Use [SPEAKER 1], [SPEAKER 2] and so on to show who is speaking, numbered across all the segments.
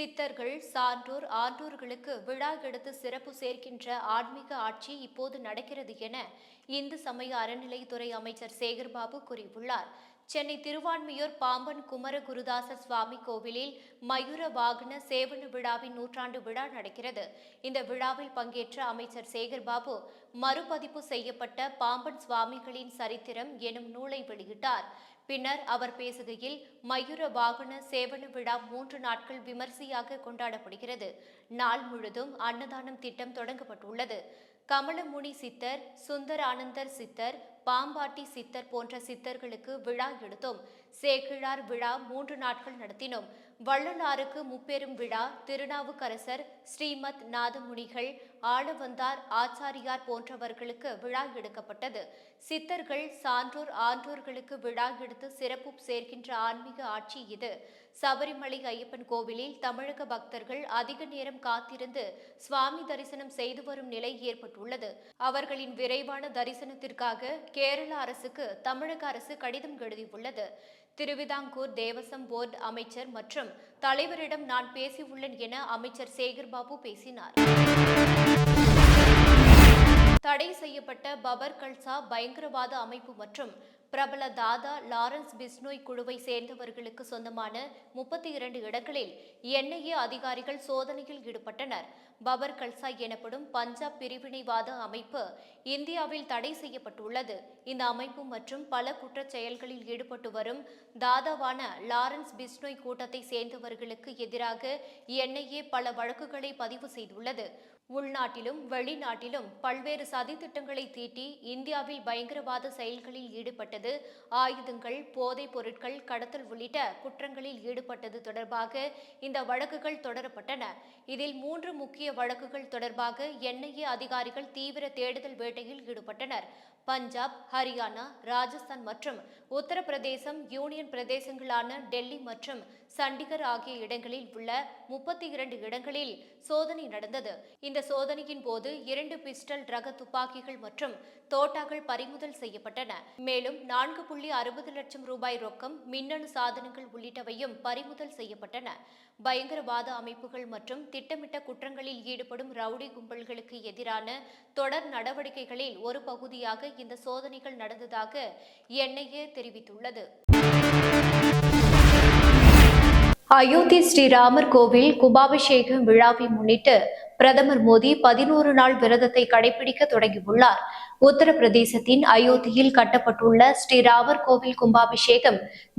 [SPEAKER 1] சித்தர்கள் சான்றோர் ஆன்றோர்களுக்கு விழா எடுத்து சிறப்பு சேர்க்கின்ற ஆன்மீக ஆட்சி இப்போது நடக்கிறது என இந்து சமய அறநிலைத்துறை அமைச்சர் சேகர்பாபு கூறியுள்ளார் சென்னை திருவான்மியூர் பாம்பன் குமர குருதாச சுவாமி கோவிலில் மயூர வாகன சேவன விழாவின் நூற்றாண்டு விழா நடக்கிறது இந்த விழாவில் பங்கேற்ற அமைச்சர் சேகர்பாபு மறுபதிப்பு செய்யப்பட்ட பாம்பன் சுவாமிகளின் சரித்திரம் எனும் நூலை வெளியிட்டார் பின்னர் அவர் பேசுகையில் மயூர வாகன சேவன விழா மூன்று நாட்கள் விமர்சையாக கொண்டாடப்படுகிறது நாள் முழுதும் அன்னதானம் திட்டம் தொடங்கப்பட்டுள்ளது கமலமுனி சித்தர் சுந்தரானந்தர் சித்தர் பாம்பாட்டி சித்தர் போன்ற சித்தர்களுக்கு விழா எடுத்தோம் சேக்கிழார் விழா மூன்று நாட்கள் நடத்தினோம் வள்ளலாருக்கு முப்பெரும் விழா திருநாவுக்கரசர் ஸ்ரீமத் நாதமுனிகள் ஆளவந்தார் ஆச்சாரியார் போன்றவர்களுக்கு விழா எடுக்கப்பட்டது சித்தர்கள் சான்றோர் ஆன்றோர்களுக்கு விழா எடுத்து சிறப்பு சேர்க்கின்ற ஆன்மீக ஆட்சி இது சபரிமலை ஐயப்பன் கோவிலில் தமிழக பக்தர்கள் அதிக நேரம் காத்திருந்து சுவாமி தரிசனம் செய்து வரும் நிலை ஏற்பட்டுள்ளது அவர்களின் விரைவான தரிசனத்திற்காக கேரள அரசுக்கு தமிழக அரசு கடிதம் எழுதியுள்ளது திருவிதாங்கூர் தேவசம் போர்டு அமைச்சர் மற்றும் தலைவரிடம் நான் பேசியுள்ளேன் என அமைச்சர் சேகர்பாபு பேசினார் தடை செய்யப்பட்ட பபர் கல்சா பயங்கரவாத அமைப்பு மற்றும் பிரபல தாதா லாரன்ஸ் பிஸ்னோய் குழுவை சேர்ந்தவர்களுக்கு சொந்தமான முப்பத்தி இரண்டு இடங்களில் என்ஐஏ அதிகாரிகள் சோதனையில் ஈடுபட்டனர் பபர் கல்சா எனப்படும் பஞ்சாப் பிரிவினைவாத அமைப்பு இந்தியாவில் தடை செய்யப்பட்டுள்ளது இந்த அமைப்பு மற்றும் பல குற்றச் செயல்களில் ஈடுபட்டு வரும் தாதாவான லாரன்ஸ் பிஸ்னோய் கூட்டத்தை சேர்ந்தவர்களுக்கு எதிராக என்ஐஏ பல வழக்குகளை பதிவு செய்துள்ளது உள்நாட்டிலும் வெளிநாட்டிலும் பல்வேறு சதி திட்டங்களை தீட்டி இந்தியாவில் பயங்கரவாத செயல்களில் ஈடுபட்டது ஆயுதங்கள் போதைப் பொருட்கள் கடத்தல் உள்ளிட்ட குற்றங்களில் ஈடுபட்டது தொடர்பாக இந்த வழக்குகள் தொடரப்பட்டன இதில் மூன்று முக்கிய வழக்குகள் தொடர்பாக என்ஐஏ அதிகாரிகள் தீவிர தேடுதல் வேட்டையில் ஈடுபட்டனர் பஞ்சாப் ஹரியானா ராஜஸ்தான் மற்றும் உத்தரப்பிரதேசம் யூனியன் பிரதேசங்களான டெல்லி மற்றும் சண்டிகர் ஆகிய இடங்களில் உள்ள முப்பத்தி இரண்டு இடங்களில் சோதனை நடந்தது இந்த சோதனையின் போது இரண்டு பிஸ்டல் ரக துப்பாக்கிகள் மற்றும் தோட்டாக்கள் பறிமுதல் செய்யப்பட்டன மேலும் நான்கு புள்ளி அறுபது லட்சம் ரூபாய் ரொக்கம் மின்னணு சாதனங்கள் உள்ளிட்டவையும் பறிமுதல் செய்யப்பட்டன பயங்கரவாத அமைப்புகள் மற்றும் திட்டமிட்ட குற்றங்களில் ஈடுபடும் ரவுடி கும்பல்களுக்கு எதிரான தொடர் நடவடிக்கைகளில் ஒரு பகுதியாக இந்த சோதனைகள் நடந்ததாக என்ஐஏ தெரிவித்துள்ளது அயோத்தி ஸ்ரீராமர் கோவில் கும்பாபிஷேகம் விழாவை முன்னிட்டு பிரதமர் மோடி பதினோரு நாள் விரதத்தை கடைபிடிக்க தொடங்கியுள்ளார் உத்தரப்பிரதேசத்தின் அயோத்தியில் கட்டப்பட்டுள்ள ஸ்ரீ ராவர் கோவில் கும்பாபிஷேகம்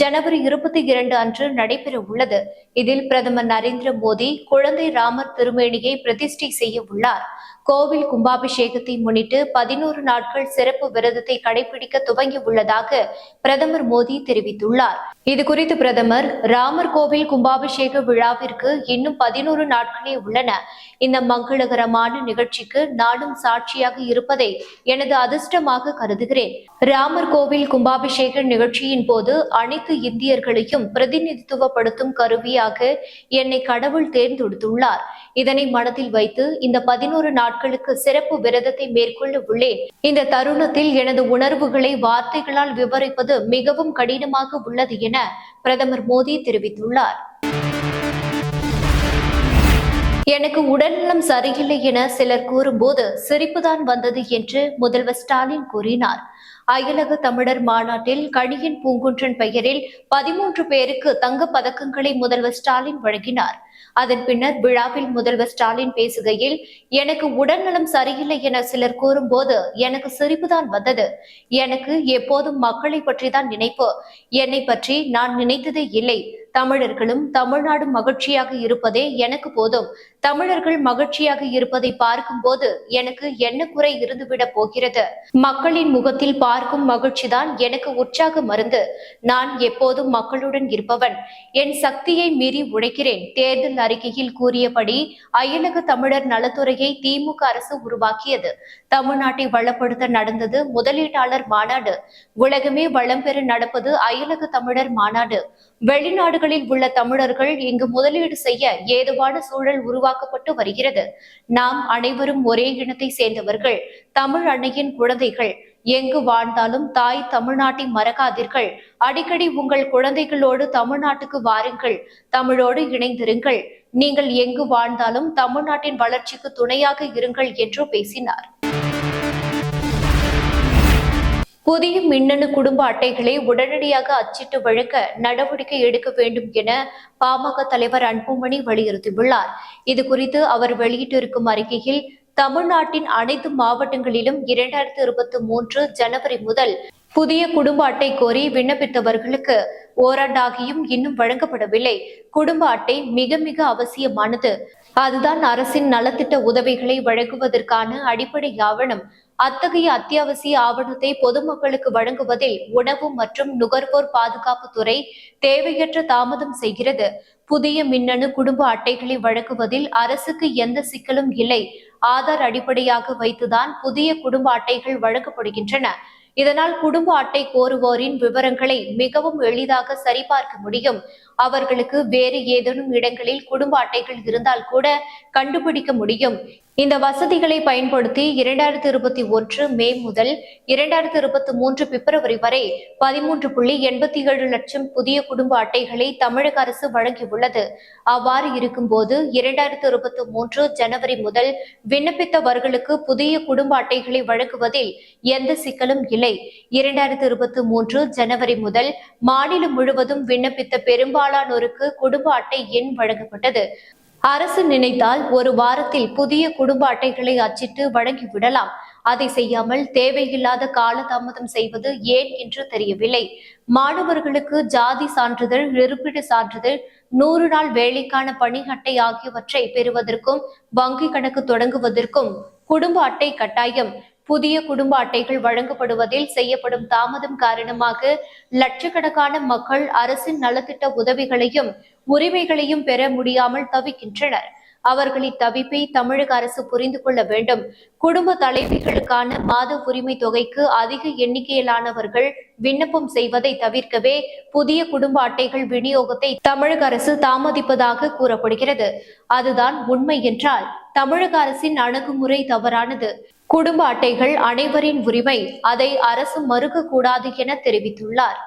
[SPEAKER 1] ஜனவரி இருபத்தி இரண்டு அன்று நடைபெற உள்ளது இதில் பிரதமர் நரேந்திர மோடி குழந்தை ராமர் திருமேனியை பிரதிஷ்டை செய்ய உள்ளார் கோவில் கும்பாபிஷேகத்தை முன்னிட்டு பதினோரு நாட்கள் சிறப்பு விரதத்தை கடைபிடிக்க துவங்கி உள்ளதாக பிரதமர் மோடி தெரிவித்துள்ளார் இதுகுறித்து பிரதமர் ராமர் கோவில் கும்பாபிஷேக விழாவிற்கு இன்னும் பதினோரு நாட்களே உள்ளன இந்த மங்களகரமான நிகழ்ச்சிக்கு நாடும் சாட்சியாக இருப்பதை எனது அதிர்ஷ்டமாக கருதுகிறேன் ராமர் கோவில் கும்பாபிஷேக நிகழ்ச்சியின் போது அனைத்து இந்தியர்களையும் பிரதிநிதித்துவப்படுத்தும் கருவியாக என்னை கடவுள் தேர்ந்தெடுத்துள்ளார் இதனை மனதில் வைத்து இந்த பதினோரு நாட்கள் நாட்களுக்கு சிறப்பு விரதத்தை மேற்கொள்ள உள்ளேன் இந்த தருணத்தில் எனது உணர்வுகளை வார்த்தைகளால் விவரிப்பது மிகவும் கடினமாக உள்ளது என பிரதமர் மோடி தெரிவித்துள்ளார் எனக்கு உடல்நலம் சரியில்லை என சிலர் கூறும்போது சிரிப்புதான் வந்தது என்று முதல்வர் ஸ்டாலின் கூறினார் அகிலக தமிழர் மாநாட்டில் கணியன் பூங்குன்றன் பெயரில் பதிமூன்று பேருக்கு தங்கப் பதக்கங்களை முதல்வர் ஸ்டாலின் வழங்கினார் அதன் பின்னர் விழாவில் முதல்வர் ஸ்டாலின் பேசுகையில் எனக்கு உடல்நலம் சரியில்லை என சிலர் கூறும்போது எனக்கு சிரிப்புதான் வந்தது எனக்கு எப்போதும் மக்களை பற்றி தான் நினைப்பு என்னை பற்றி நான் நினைத்ததே இல்லை தமிழர்களும் தமிழ்நாடும் மகிழ்ச்சியாக இருப்பதே எனக்கு போதும் தமிழர்கள் மகிழ்ச்சியாக இருப்பதை பார்க்கும் போது எனக்கு என்ன குறை இருந்துவிட போகிறது மக்களின் முகத்தில் பார்க்கும் மகிழ்ச்சிதான் எனக்கு உற்சாக மருந்து நான் எப்போதும் மக்களுடன் இருப்பவன் என் சக்தியை மீறி உழைக்கிறேன் தேர்தல் அறிக்கையில் கூறியபடி அயலக தமிழர் நலத்துறையை திமுக அரசு உருவாக்கியது தமிழ்நாட்டை வளப்படுத்த நடந்தது முதலீட்டாளர் மாநாடு உலகமே வளம் பெற நடப்பது அயலக தமிழர் மாநாடு வெளிநாடுகளில் உள்ள தமிழர்கள் இங்கு முதலீடு செய்ய ஏதுவான சூழல் உருவாக்கப்பட்டு வருகிறது நாம் அனைவரும் ஒரே இனத்தை சேர்ந்தவர்கள் தமிழ் அன்னையின் குழந்தைகள் எங்கு வாழ்ந்தாலும் தாய் தமிழ்நாட்டை மறக்காதீர்கள் அடிக்கடி உங்கள் குழந்தைகளோடு தமிழ்நாட்டுக்கு வாருங்கள் தமிழோடு இணைந்திருங்கள் நீங்கள் எங்கு வாழ்ந்தாலும் தமிழ்நாட்டின் வளர்ச்சிக்கு துணையாக இருங்கள் என்று பேசினார் புதிய மின்னணு குடும்ப அட்டைகளை உடனடியாக அச்சிட்டு வழங்க நடவடிக்கை எடுக்க வேண்டும் என பாமக தலைவர் அன்புமணி வலியுறுத்தியுள்ளார் இது குறித்து அவர் வெளியிட்டிருக்கும் அறிக்கையில் தமிழ்நாட்டின் அனைத்து மாவட்டங்களிலும் இரண்டாயிரத்தி இருபத்தி மூன்று ஜனவரி முதல் புதிய குடும்ப அட்டை கோரி விண்ணப்பித்தவர்களுக்கு ஓராண்டாகியும் இன்னும் வழங்கப்படவில்லை குடும்ப அட்டை மிக மிக அவசியமானது அதுதான் அரசின் நலத்திட்ட உதவிகளை வழங்குவதற்கான அடிப்படை ஆவணம் அத்தகைய அத்தியாவசிய ஆவணத்தை பொதுமக்களுக்கு வழங்குவதில் உணவு மற்றும் நுகர்வோர் பாதுகாப்பு துறை தேவையற்ற தாமதம் செய்கிறது புதிய மின்னணு குடும்ப அட்டைகளை வழங்குவதில் அரசுக்கு எந்த சிக்கலும் இல்லை ஆதார் அடிப்படையாக வைத்துதான் புதிய குடும்ப அட்டைகள் வழங்கப்படுகின்றன இதனால் குடும்ப அட்டை கோருவோரின் விவரங்களை மிகவும் எளிதாக சரிபார்க்க முடியும் அவர்களுக்கு வேறு ஏதேனும் இடங்களில் குடும்ப அட்டைகள் இருந்தால் கூட கண்டுபிடிக்க முடியும் இந்த வசதிகளை பயன்படுத்தி இரண்டாயிரத்தி இருபத்தி ஒன்று மே முதல் இரண்டாயிரத்தி இருபத்தி மூன்று பிப்ரவரி வரை பதிமூன்று புள்ளி எண்பத்தி ஏழு லட்சம் புதிய குடும்ப அட்டைகளை தமிழக அரசு வழங்கியுள்ளது அவ்வாறு இருக்கும்போது இரண்டாயிரத்தி இருபத்தி மூன்று ஜனவரி முதல் விண்ணப்பித்தவர்களுக்கு புதிய குடும்ப அட்டைகளை வழங்குவதில் எந்த சிக்கலும் இல்லை இரண்டாயிரத்தி இருபத்தி மூன்று ஜனவரி முதல் மாநிலம் முழுவதும் விண்ணப்பித்த பெரும்பாலானோருக்கு குடும்ப அட்டை எண் வழங்கப்பட்டது அரசு நினைத்தால் ஒரு வாரத்தில் புதிய குடும்ப அட்டைகளை அச்சிட்டு வழங்கிவிடலாம் அதை செய்யாமல் தேவையில்லாத காலதாமதம் செய்வது ஏன் என்று தெரியவில்லை மாணவர்களுக்கு ஜாதி சான்றிதழ் இருப்பிட சான்றிதழ் நூறு நாள் வேலைக்கான பணி அட்டை ஆகியவற்றை பெறுவதற்கும் வங்கி கணக்கு தொடங்குவதற்கும் குடும்ப அட்டை கட்டாயம் புதிய குடும்ப அட்டைகள் வழங்கப்படுவதில் செய்யப்படும் தாமதம் காரணமாக லட்சக்கணக்கான மக்கள் அரசின் நலத்திட்ட உதவிகளையும் உரிமைகளையும் பெற முடியாமல் தவிக்கின்றனர் அவர்களின் தவிப்பை தமிழக அரசு புரிந்து கொள்ள வேண்டும் குடும்ப தலைவிகளுக்கான மாத உரிமை தொகைக்கு அதிக எண்ணிக்கையிலானவர்கள் விண்ணப்பம் செய்வதை தவிர்க்கவே புதிய குடும்ப அட்டைகள் விநியோகத்தை தமிழக அரசு தாமதிப்பதாக கூறப்படுகிறது அதுதான் உண்மை என்றால் தமிழக அரசின் அணுகுமுறை தவறானது குடும்ப அட்டைகள் அனைவரின் உரிமை அதை அரசு மறுக்கக்கூடாது என தெரிவித்துள்ளார்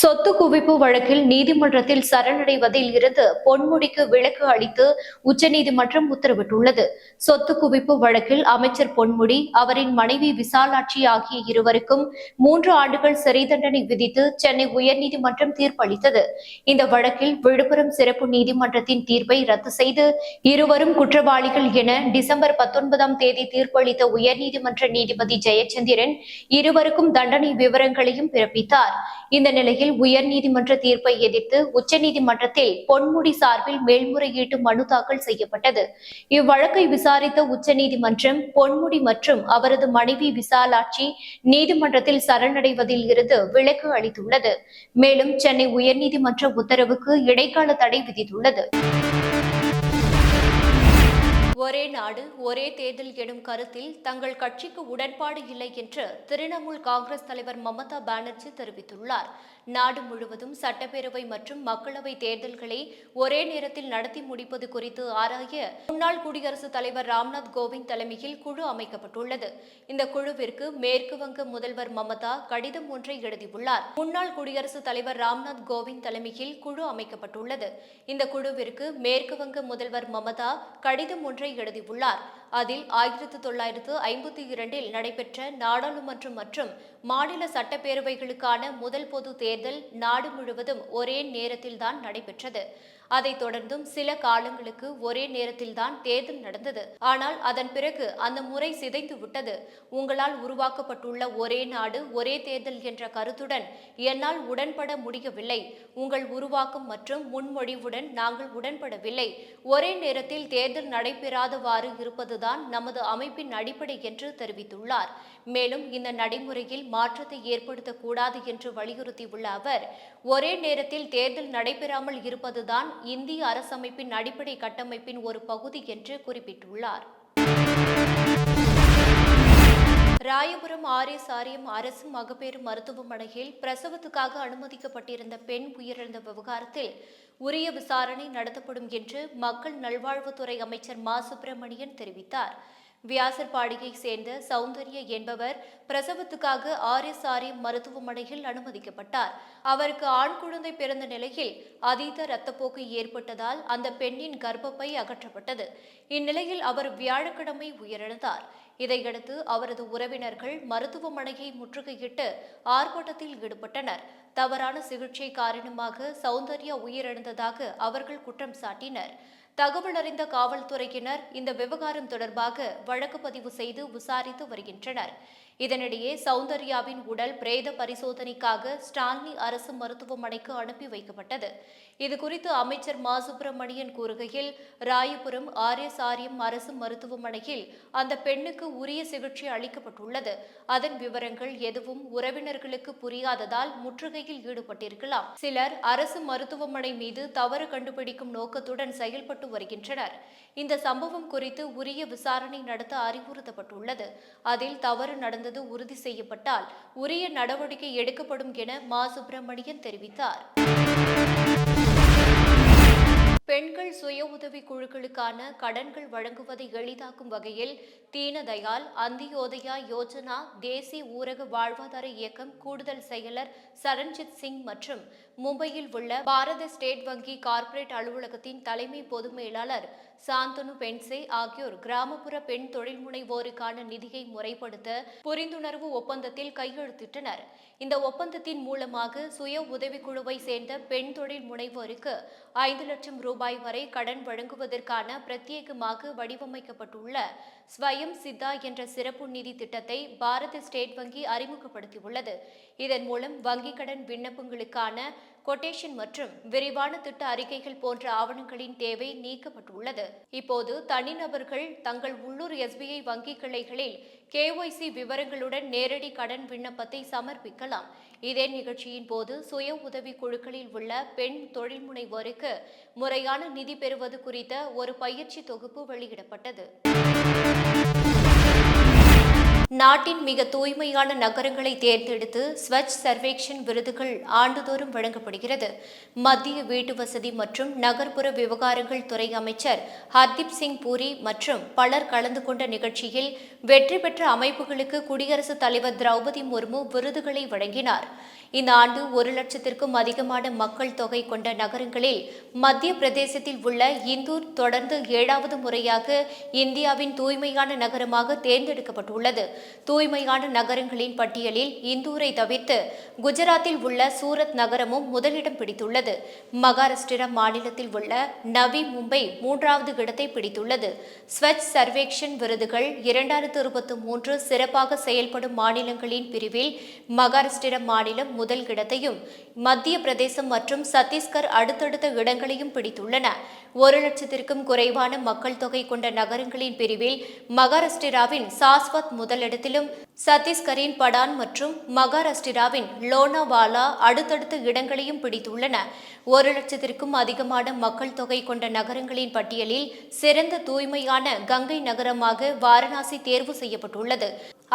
[SPEAKER 1] சொத்து குவிப்பு வழக்கில் நீதிமன்றத்தில் சரணடைவதில் இருந்து பொன்முடிக்கு விலக்கு அளித்து உச்சநீதிமன்றம் உத்தரவிட்டுள்ளது சொத்து குவிப்பு வழக்கில் அமைச்சர் பொன்முடி அவரின் மனைவி விசாலாட்சி ஆகிய இருவருக்கும் மூன்று ஆண்டுகள் சிறை தண்டனை விதித்து சென்னை உயர்நீதிமன்றம் தீர்ப்பளித்தது இந்த வழக்கில் விழுப்புரம் சிறப்பு நீதிமன்றத்தின் தீர்ப்பை ரத்து செய்து இருவரும் குற்றவாளிகள் என டிசம்பர் பத்தொன்பதாம் தேதி தீர்ப்பளித்த உயர்நீதிமன்ற நீதிபதி ஜெயச்சந்திரன் இருவருக்கும் தண்டனை விவரங்களையும் பிறப்பித்தார் இந்த நிலையில் நிலையில் உயர்நீதிமன்ற தீர்ப்பை எதிர்த்து உச்சநீதிமன்றத்தில் பொன்முடி சார்பில் மேல்முறையீட்டு மனு தாக்கல் செய்யப்பட்டது இவ்வழக்கை விசாரித்த உச்சநீதிமன்றம் பொன்முடி மற்றும் அவரது மனைவி விசாலாட்சி நீதிமன்றத்தில் சரணடைவதில் இருந்து விலக்கு அளித்துள்ளது மேலும் சென்னை உயர்நீதிமன்ற உத்தரவுக்கு இடைக்கால தடை விதித்துள்ளது ஒரே நாடு ஒரே தேர்தல் எனும் கருத்தில் தங்கள் கட்சிக்கு உடன்பாடு இல்லை என்று திரிணாமுல் காங்கிரஸ் தலைவர் மமதா பானர்ஜி தெரிவித்துள்ளார் நாடு முழுவதும் சட்டப்பேரவை மற்றும் மக்களவை தேர்தல்களை ஒரே நேரத்தில் நடத்தி முடிப்பது குறித்து ஆராய முன்னாள் குடியரசுத் தலைவர் ராம்நாத் கோவிந்த் தலைமையில் குழு அமைக்கப்பட்டுள்ளது இந்த குழுவிற்கு மேற்கு வங்க முதல்வர் மமதா கடிதம் ஒன்றை எழுதியுள்ளார் முன்னாள் குடியரசுத் தலைவர் ராம்நாத் கோவிந்த் தலைமையில் குழு அமைக்கப்பட்டுள்ளது இந்த குழுவிற்கு மேற்கு வங்க முதல்வர் மமதா கடிதம் ஒன்றை எழுதியுள்ளார் அதில் ஆயிரத்து தொள்ளாயிரத்து ஐம்பத்தி இரண்டில் நடைபெற்ற நாடாளுமன்ற மற்றும் மாநில சட்டப்பேரவைகளுக்கான முதல் பொது தேர்தல் நாடு முழுவதும் ஒரே நேரத்தில்தான் நடைபெற்றது அதைத் தொடர்ந்தும் சில காலங்களுக்கு ஒரே நேரத்தில்தான் தேர்தல் நடந்தது ஆனால் அதன் பிறகு அந்த முறை சிதைந்து விட்டது உங்களால் உருவாக்கப்பட்டுள்ள ஒரே நாடு ஒரே தேர்தல் என்ற கருத்துடன் என்னால் உடன்பட முடியவில்லை உங்கள் உருவாக்கம் மற்றும் முன்மொழிவுடன் நாங்கள் உடன்படவில்லை ஒரே நேரத்தில் தேர்தல் நடைபெறாதவாறு இருப்பதுதான் என்பதுதான் நமது அமைப்பின் அடிப்படை என்று தெரிவித்துள்ளார் மேலும் இந்த நடைமுறையில் மாற்றத்தை ஏற்படுத்தக்கூடாது என்று வலியுறுத்தியுள்ள அவர் ஒரே நேரத்தில் தேர்தல் நடைபெறாமல் இருப்பதுதான் இந்திய அரசமைப்பின் அடிப்படை கட்டமைப்பின் ஒரு பகுதி என்று குறிப்பிட்டுள்ளார் ராயபுரம் ஆரே சாரியம் அரசு மகப்பேறு மருத்துவமனையில் பிரசவத்துக்காக அனுமதிக்கப்பட்டிருந்த பெண் உயிரிழந்த விவகாரத்தில் உரிய விசாரணை நடத்தப்படும் என்று மக்கள் நல்வாழ்வுத்துறை அமைச்சர் மா சுப்பிரமணியன் தெரிவித்தார் பாடியை சேர்ந்த சௌந்தர்ய என்பவர் பிரசவத்துக்காக ஆர்எஸ்ஆர்ஏ மருத்துவமனையில் அனுமதிக்கப்பட்டார் அவருக்கு ஆண் குழந்தை பிறந்த நிலையில் அதீத இரத்தப்போக்கு ஏற்பட்டதால் அந்த பெண்ணின் கர்ப்பப்பை அகற்றப்பட்டது இந்நிலையில் அவர் வியாழக்கிழமை உயிரிழந்தார் இதையடுத்து அவரது உறவினர்கள் மருத்துவமனையை முற்றுகையிட்டு ஆர்ப்பாட்டத்தில் ஈடுபட்டனர் தவறான சிகிச்சை காரணமாக சௌந்தர்யா உயிரிழந்ததாக அவர்கள் குற்றம் சாட்டினர் தகவல் அறிந்த காவல்துறையினர் இந்த விவகாரம் தொடர்பாக வழக்கு பதிவு செய்து விசாரித்து வருகின்றனர் இதனிடையே சௌந்தர்யாவின் உடல் பிரேத பரிசோதனைக்காக ஸ்டான்லி அரசு மருத்துவமனைக்கு அனுப்பி வைக்கப்பட்டது இதுகுறித்து அமைச்சர் மா சுப்பிரமணியன் கூறுகையில் ராயபுரம் ஆர் ஆர்எஸ் ஆரியம் அரசு மருத்துவமனையில் அந்த பெண்ணுக்கு உரிய சிகிச்சை அளிக்கப்பட்டுள்ளது அதன் விவரங்கள் எதுவும் உறவினர்களுக்கு புரியாததால் முற்றுகையில் ஈடுபட்டிருக்கலாம் சிலர் அரசு மருத்துவமனை மீது தவறு கண்டுபிடிக்கும் நோக்கத்துடன் செயல்பட்டு வருகின்றனர் இந்த சம்பவம் குறித்து உரிய விசாரணை நடத்த அறிவுறுத்தப்பட்டுள்ளது அதில் தவறு நடந்த நடந்தது உறுதி செய்யப்பட்டால் உரிய நடவடிக்கை எடுக்கப்படும் என மா சுப்பிரமணியன் தெரிவித்தார் பெண்கள் சுய உதவி குழுக்களுக்கான கடன்கள் வழங்குவதை எளிதாக்கும் வகையில் தீனதயால் அந்தியோதயா யோஜனா தேசிய ஊரக வாழ்வாதார இயக்கம் கூடுதல் செயலர் சரண்ஜித் சிங் மற்றும் மும்பையில் உள்ள பாரத ஸ்டேட் வங்கி கார்ப்பரேட் அலுவலகத்தின் தலைமை பொது மேலாளர் சாந்தனு பென்சே ஆகியோர் கிராமப்புற பெண் தொழில் முனைவோருக்கான நிதியை முறைப்படுத்த புரிந்துணர்வு ஒப்பந்தத்தில் கையெழுத்திட்டனர் இந்த ஒப்பந்தத்தின் மூலமாக சுய உதவிக்குழுவை சேர்ந்த பெண் தொழில் முனைவோருக்கு ஐந்து லட்சம் ரூபாய் வரை கடன் வழங்குவதற்கான பிரத்யேகமாக வடிவமைக்கப்பட்டுள்ள ஸ்வயம் சித்தா என்ற சிறப்பு நிதி திட்டத்தை பாரத ஸ்டேட் வங்கி அறிமுகப்படுத்தியுள்ளது இதன் மூலம் வங்கிக் கடன் விண்ணப்பங்களுக்கான கொட்டேஷன் மற்றும் விரிவான திட்ட அறிக்கைகள் போன்ற ஆவணங்களின் தேவை நீக்கப்பட்டுள்ளது இப்போது தனிநபர்கள் தங்கள் உள்ளூர் எஸ்பிஐ வங்கி கிளைகளில் கேஒய்சி விவரங்களுடன் நேரடி கடன் விண்ணப்பத்தை சமர்ப்பிக்கலாம் இதே நிகழ்ச்சியின் போது சுய உதவி குழுக்களில் உள்ள பெண் தொழில் முனைவோருக்கு முறையான நிதி பெறுவது குறித்த ஒரு பயிற்சி தொகுப்பு வெளியிடப்பட்டது நாட்டின் மிக தூய்மையான நகரங்களை தேர்ந்தெடுத்து ஸ்வச் சர்வேக்ஷன் விருதுகள் ஆண்டுதோறும் வழங்கப்படுகிறது மத்திய வீட்டு வசதி மற்றும் நகர்ப்புற விவகாரங்கள் துறை அமைச்சர் ஹர்தீப் சிங் பூரி மற்றும் பலர் கலந்து கொண்ட நிகழ்ச்சியில் வெற்றி பெற்ற அமைப்புகளுக்கு குடியரசுத் தலைவர் திரௌபதி முர்மு விருதுகளை வழங்கினார் இந்த ஆண்டு ஒரு லட்சத்திற்கும் அதிகமான மக்கள் தொகை கொண்ட நகரங்களில் மத்திய பிரதேசத்தில் உள்ள இந்தூர் தொடர்ந்து ஏழாவது முறையாக இந்தியாவின் தூய்மையான நகரமாக தேர்ந்தெடுக்கப்பட்டுள்ளது தூய்மையான நகரங்களின் பட்டியலில் இந்தூரை தவிர்த்து குஜராத்தில் உள்ள சூரத் நகரமும் முதலிடம் பிடித்துள்ளது மகாராஷ்டிரா மாநிலத்தில் உள்ள நவி மும்பை மூன்றாவது இடத்தை பிடித்துள்ளது ஸ்வச் சர்வேக்ஷன் விருதுகள் இரண்டாயிரத்து இருபத்தி மூன்று சிறப்பாக செயல்படும் மாநிலங்களின் பிரிவில் மகாராஷ்டிரா மாநிலம் முதல் இடத்தையும் மத்திய பிரதேசம் மற்றும் சத்தீஸ்கர் அடுத்தடுத்த இடங்களையும் பிடித்துள்ளன ஒரு லட்சத்திற்கும் குறைவான மக்கள் தொகை கொண்ட நகரங்களின் பிரிவில் மகாராஷ்டிராவின் சாஸ்வத் முதல் இடத்திலும் சத்தீஸ்கரின் படான் மற்றும் மகாராஷ்டிராவின் லோனாவாலா அடுத்தடுத்த இடங்களையும் பிடித்துள்ளன ஒரு லட்சத்திற்கும் அதிகமான மக்கள் தொகை கொண்ட நகரங்களின் பட்டியலில் சிறந்த தூய்மையான கங்கை நகரமாக வாரணாசி தேர்வு செய்யப்பட்டுள்ளது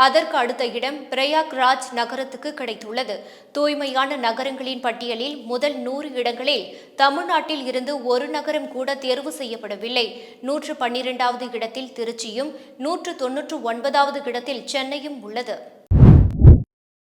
[SPEAKER 1] அதற்கு அடுத்த இடம் பிரயாக்ராஜ் நகரத்துக்கு கிடைத்துள்ளது தூய்மையான நகரங்களின் பட்டியலில் முதல் நூறு இடங்களில் தமிழ்நாட்டில் இருந்து ஒரு நகரம் கூட தேர்வு செய்யப்படவில்லை நூற்று பன்னிரெண்டாவது இடத்தில் திருச்சியும் நூற்று தொன்னூற்று ஒன்பதாவது இடத்தில் சென்னையும் உள்ளது